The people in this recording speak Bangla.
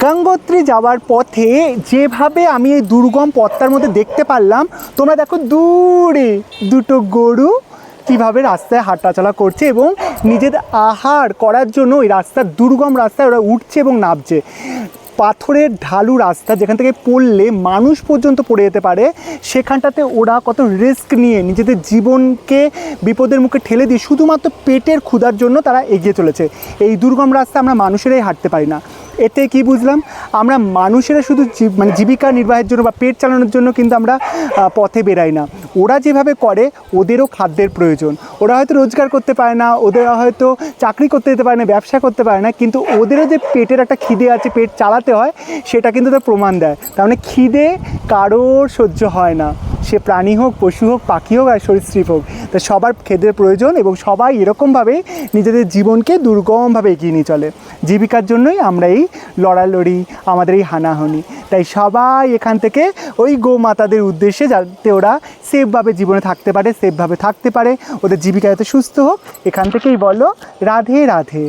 গঙ্গোত্রী যাওয়ার পথে যেভাবে আমি এই দুর্গম পথটার মধ্যে দেখতে পারলাম, তোমরা দেখো দূরে দুটো গরু কীভাবে রাস্তায় হাঁটাচলা করছে এবং নিজেদের আহার করার জন্য ওই রাস্তার দুর্গম রাস্তায় ওরা উঠছে এবং নামছে। পাথরের ঢালু রাস্তা যেখান থেকে পড়লে মানুষ পর্যন্ত পড়ে যেতে পারে, সেখানটাতে ওরা কত রিস্ক নিয়ে নিজেদের জীবনকে বিপদের মুখে ঠেলে দিয়ে শুধুমাত্র পেটের ক্ষুধার জন্য তারা এগিয়ে চলেছে। এই দুর্গম রাস্তা আমরা মানুষেরাই হাঁটতে পারি না। এতে কি বুঝলাম? আমরা মানুষেরা শুধু মানে জীবিকা নির্বাহের জন্য বা পেট চালানোর জন্য কিন্তু আমরা পথে বেরাই না। ওরা যেভাবে করে, ওদেরও খাদ্যের প্রয়োজন। ওরা হয়তো রোজগার করতে পারে না, ওদের হয়তো চাকরি করতে যেতে পারে না, ব্যবসা করতে পারে না, কিন্তু ওদেরও যে পেটের একটা খিদে আছে, পেট চালাতে হয়, সেটা কিন্তু তার প্রমাণ দেয়। তার মানে খিদে কারোর সহ্য হয় না। সে প্রাণী হোক, পশু হোক, পাখি হোক আর সরীসৃপ হোক। তা সবার খেদের প্রয়োজন এবং সবাই এরকমভাবেই নিজেদের জীবনকে দুর্গমভাবে এগিয়ে নিয়ে চলে। জীবিকার জন্যই আমরা এই লড়ালড়ি, আমাদের এই হানাহানি। তাই সবাই এখান থেকে ওই গোমাতাদের উদ্দেশ্যে যাতে ওরা সেফভাবে জীবনে থাকতে পারে, সেফভাবে থাকতে পারে, ওদের জীবিকা যাতে সুস্থ হোক, এখান থেকেই বলো, রাধে রাধে।